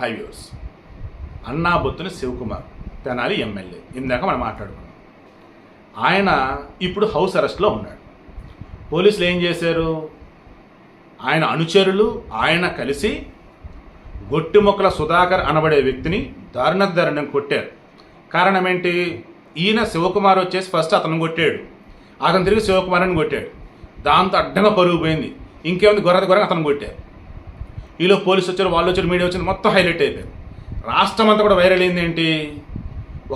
High viewers అన్నా బొత్తుని Shivakumar Tenali MLA. ఇందాక మనం మాట్లాడుకున్నాం. ఆయన ఇప్పుడు హౌస్ అరెస్ట్లో ఉన్నాడు. పోలీసులు ఏం చేశారు? ఆయన అనుచరులు ఆయన కలిసి గొట్టిమొక్కల సుధాకర్ అనబడే వ్యక్తిని దారుణ దారుణం కొట్టారు. కారణం ఏంటి? ఈయన శివకుమార్ వచ్చేసి ఫస్ట్ అతను కొట్టాడు. అతను తిరిగి శివకుమార్ అని కొట్టాడు. దాంతో అడ్డంగా పరుగు పోయింది ఇంకేముంది? గొర్రె గొర్రె అతను కొట్టారు. ఈలో పోలీసు వచ్చారు వాళ్ళు వచ్చారు మీడియా వచ్చింది మొత్తం హైలైట్ అయిపోయింది. రాష్ట్రం అంతా కూడా వైరల్ అయింది ఏంటి?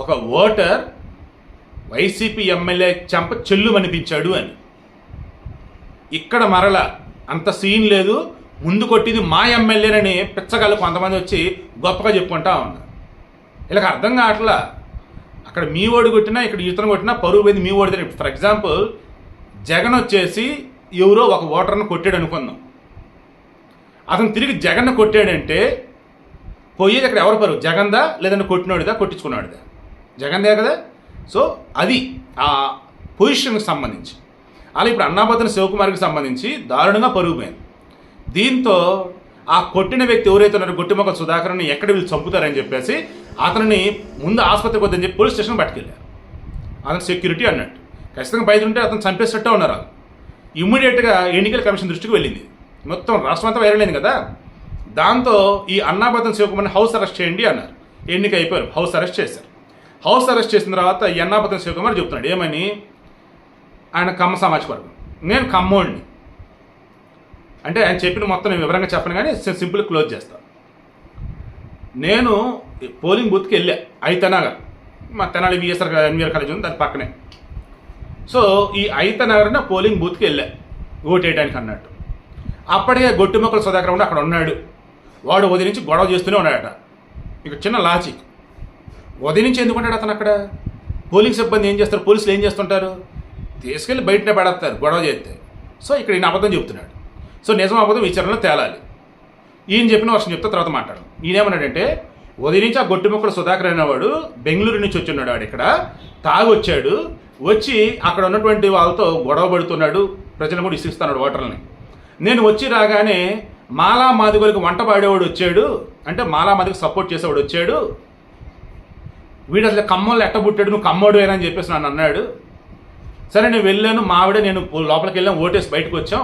ఒక ఓటర్ వైసీపీ ఎమ్మెల్యే చెంప చెల్లు అనిపించాడు అని. ఇక్కడ మరల అంత సీన్ లేదు. ముందు కొట్టింది మా ఎమ్మెల్యేనని పిచ్చగాళ్ళు కొంతమంది వచ్చి గొప్పగా చెప్పుకుంటా ఉన్నారు. ఇలా అర్థం కావట్లా? అక్కడ మీ ఓడి కొట్టినా ఇక్కడ ఇతను కొట్టినా పరువు పోయింది మీ ఓడి ఫర్ ఎగ్జాంపుల్ జగన్ వచ్చేసి ఎవరో ఒక ఓటర్ని కొట్టాడు అనుకుందాం. అతను తిరిగి జగన్ కొట్టాడంటే పోయేది అక్కడ ఎవరు పరు జగన్దా లేదంటే కొట్టినోడిదా? కొట్టించుకున్నాడుదా? జగన్దే కదా? సో అది ఆ పొజిషన్కి సంబంధించి. అలా ఇప్పుడు అన్నాబద్దన శివకుమార్కి సంబంధించి దారుణంగా పరుగుపోయింది. దీంతో ఆ కొట్టిన వ్యక్తి ఎవరైతే ఉన్నారో గొట్టిమొక్క సుధాకర్ని ఎక్కడ వీళ్ళు చంపుతారని చెప్పేసి అతనిని ముందు ఆసుపత్రికి వద్దని చెప్పి పోలీస్ స్టేషన్ పట్టుకెళ్ళారు. అతను సెక్యూరిటీ అన్నట్టు. ఖచ్చితంగా బయట ఉంటే అతను చంపేసేట్టే ఉన్నారు ఇమ్మీడియట్గా ఎన్నికల కమిషన్ దృష్టికి వెళ్ళింది. మొత్తం రాష్ట్రం అంతా వైరల్ అయింది కదా? దాంతో ఈ అన్నాబద్ధం శివకుమార్ని హౌస్ అరెస్ట్ చేయండి అన్నారు. ఎన్నిక అయిపోయారు హౌస్ అరెస్ట్ చేశారు. హౌస్ అరెస్ట్ చేసిన తర్వాత ఈ అన్నాబద్ధం శివకుమార్ చెప్తున్నాడు. ఏమని? ఆయన కమ్మ సమాజ్ వర్గం. నేను కమ్మోడిని. అంటే ఆయన చెప్పిన మొత్తం నేను వివరంగా చెప్పను కానీ సింపుల్ క్లోజ్ చేస్తాను నేను పోలింగ్ బూత్కి వెళ్ళా. అయితనగర్ మా తెనాలి విఎస్ఆర్ ఎన్వీఆర్ కాలేజ్ ఉంది దాని పక్కనే. సో ఈ అయితనగర్న పోలింగ్ బూత్కి వెళ్ళా. ఓటు వేయడానికి అన్నట్టు. అప్పటికే గొట్టిమొక్కల సుధాకర్ ఉండి అక్కడ ఉన్నాడు. వాడు ఉదయం నుంచి గొడవ చేస్తూనే ఉన్నాడట. ఇక చిన్న లాజిక్. ఉదయం నుంచి ఎందుకు అతను అక్కడ? పోలీస్ సిబ్బంది ఏం చేస్తారు? పోలీసులు ఏం చేస్తుంటారు? తీసుకెళ్ళి బయటనే పడేస్తారు గొడవ చేస్తే. సో ఇక్కడ ఈయన అబద్ధం చెప్తున్నాడు సో నిజం అబద్ధం విచారణలో తేలాలి. ఈయన చెప్పిన వర్షం చెప్తే తర్వాత మాట్లాడడం ఈయనేమన్నాడంటే ఉదయం నుంచి ఆ గొట్టి మొక్కల సుధాకర్ అనేవాడు బెంగళూరు నుంచి వచ్చి ఉన్నాడు వాడు ఇక్కడ. తాగొచ్చాడు వచ్చి అక్కడ ఉన్నటువంటి వాళ్ళతో గొడవ పడుతున్నాడు. ప్రజలను కూడా ఇసిస్తున్నాడు ఓటర్లని నేను వచ్చి రాగానే మాలా మాదిగోలకు వంట పాడేవాడు వచ్చాడు. అంటే మాలా మాదిగకు సపోర్ట్ చేసేవాడు వచ్చాడు. వీడు అసలు కమ్మలు ఎట్టబుట్టాడు నువ్వు కమ్మోడు అని చెప్పేసి నన్ను అన్నాడు. సరే నేను వెళ్ళాను మావిడే నేను లోపలికి వెళ్ళాను ఓటేసి బయటకు వచ్చాం.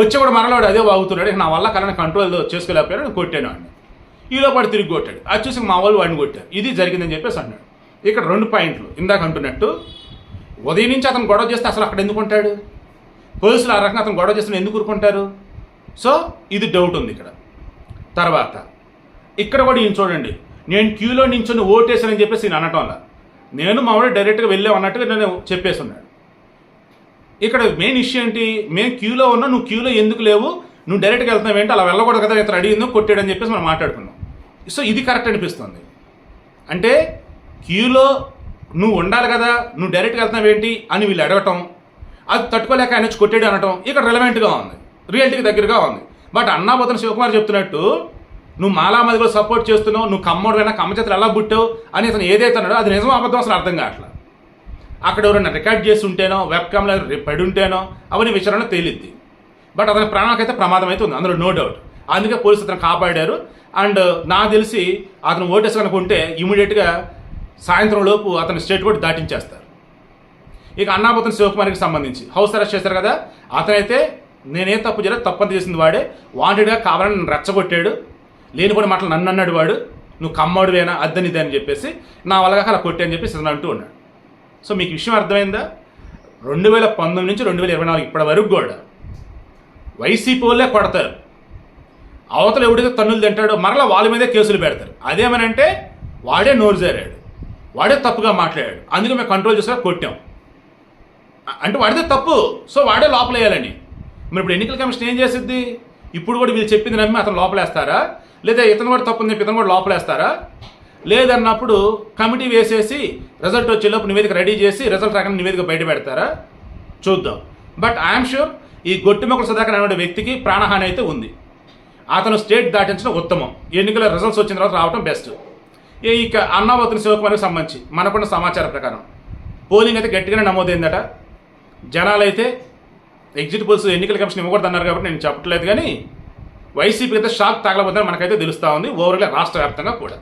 వచ్చి కూడా మరలాడు అదే వాగుతున్నాడు. నా వల్ల కరెంట్ కంట్రోల్ చేసుకోలేకపోయాను నేను కొట్టాను వాడిని. ఈలో పాటు తిరిగి కొట్టాడు. అది చూసి మా వాళ్ళు వాడిని కొట్టారు. ఇది జరిగిందని చెప్పేసి అన్నాడు. ఇక్కడ రెండు పాయింట్లు. ఇందాక అంటున్నట్టు ఉదయం నుంచి అతను గొడవ చేస్తే అసలు అక్కడ ఎందుకు ఉంటాడు? పోలీసులు ఆ రకంగా అతను గొడవ చేస్తున్న ఎందుకు ఊరుకుంటారు? సో ఇది డౌట్ ఉంది ఇక్కడ. తర్వాత ఇక్కడ కూడా ఈయన చూడండి. నేను క్యూలో నించొని ఓటేసానని చెప్పేసి నేను అనటంలా. నేను మామూలు డైరెక్ట్గా వెళ్ళావు అన్నట్టుగా నేను చెప్పేసి ఉన్నాడు ఇక్కడ మెయిన్ ఇష్యూ ఏంటి? మేము క్యూలో ఉన్నా నువ్వు క్యూలో ఎందుకు లేవు? నువ్వు డైరెక్ట్గా వెళ్తున్నావు ఏంటి? అలా వెళ్ళకూడదు కదా ఇతను అడిగిందో కొట్టాడని చెప్పేసి మనం మాట్లాడుకున్నాం. సో ఇది కరెక్ట్ అనిపిస్తుంది. అంటే క్యూలో నువ్వు ఉండాలి కదా నువ్వు డైరెక్ట్గా వెళ్తున్నావు ఏంటి అని వీళ్ళు అడగటం అది తట్టుకోలేక ఆయన వచ్చి కొట్టాడు అనటం ఇక్కడ రిలవెంట్గా ఉంది. రియాలిటీకి దగ్గరగా ఉంది. బట్ అన్నాబోతన శివకుమార్ చెప్తున్నట్టు నువ్వు మాలామదిలో సపోర్ట్ చేస్తున్నావు నువ్వు కమ్మోడు అయినా కమ్మ చేతులు ఎలా పుట్టావు? అని అతను ఏదైతే అన్నాడో అది నిజం అబద్ధం అసలు అర్థం కావట్లేదు. అక్కడ ఎవరైనా రికార్డ్ చేసి ఉంటేనో వెబ్కామ్లో పడి ఉంటేనో అవన్నీ విచారణ తేలిద్ది. బట్ అతని ప్రాణాలకైతే ప్రమాదం అయితే ఉంది. అందులో నో డౌట్ అందుకే పోలీసు అతను కాపాడారు. అండ్ నాకు తెలిసి అతను ఓటేసి కనుకుంటే ఇమీడియట్గా సాయంత్రం లోపు అతని స్టేట్ కూడా దాటించేస్తారు. ఇక అన్నాపతన శివకుమార్కి సంబంధించి. హౌస్ అరెస్ట్ చేశారు కదా? అతనైతే నేనేం తప్పు చేయలేదు తప్పని చేసింది వాడే. వాంటెడ్గా కావాలని నన్ను రెచ్చగొట్టాడు. లేని కూడా మాటలు నన్ను అన్నాడు వాడు. నువ్వు కమ్మడువేనా వేనా ఇది అని చెప్పేసి నా వల్ల అలా కొట్టే అని చెప్పేసి అతను అంటూ ఉన్నాడు. సో మీకు విషయం అర్థమైందా? రెండు వేల పంతొమ్మిది నుంచి రెండు వేల ఇరవై నాలుగు ఇప్పటి వరకు కూడా వైసీపీ వాళ్ళే కొడతారు. అవతల ఎవడైతే తన్నులు తింటాడో మరలా వాళ్ళ మీదే కేసులు పెడతారు. అదేమనంటే వాడే నోరు జారాడు. వాడే తప్పుగా మాట్లాడాడు. అందుకే మేము కంట్రోల్ చేసుకుని కొట్టాం. అంటే వాడితే తప్పు. సో వాడే లోపలేయాలని మరి ఇప్పుడు ఎన్నికల కమిషన్ ఏం చేసిద్ది? ఇప్పుడు కూడా వీళ్ళు చెప్పింది నమ్మి అతను లోపలేస్తారా? లేదా ఇతను కూడా తప్పు చెప్పి ఇతను కూడా లోపలేస్తారా? లేదన్నప్పుడు కమిటీ వేసేసి రిజల్ట్ వచ్చేలోపు నివేదిక రెడీ చేసి రిజల్ట్ రాకుండా నివేదిక బయట పెడతారా? చూద్దాం. బట్ ఐఎమ్ షూర్ ఈ గొట్టిమొక్కల సుధాకర్ అనే వ్యక్తికి ప్రాణహాని అయితే ఉంది. అతను స్టేట్ దాటించడం ఉత్తమం. ఎన్నికల రిజల్ట్స్ వచ్చిన తర్వాత రావడం బెస్ట్ ఇక అన్నావతిని శివకుమార్కి సంబంధించి మనకున్న సమాచారం ప్రకారం. పోలింగ్ అయితే గట్టిగానే నమోదైందట. జనాలైతే ఎగ్జిట్ పోల్స్ ఎన్నికల కమిషన్ ఇవ్వకూడదు అన్నారు కాబట్టి నేను చెప్పట్లేదు కానీ వైసీపీ అయితే షాక్ తగలబోతుందని మనకైతే తెలుస్తూ ఉంది. ఓవర్గా రాష్ట్ర వ్యాప్తంగా కూడా.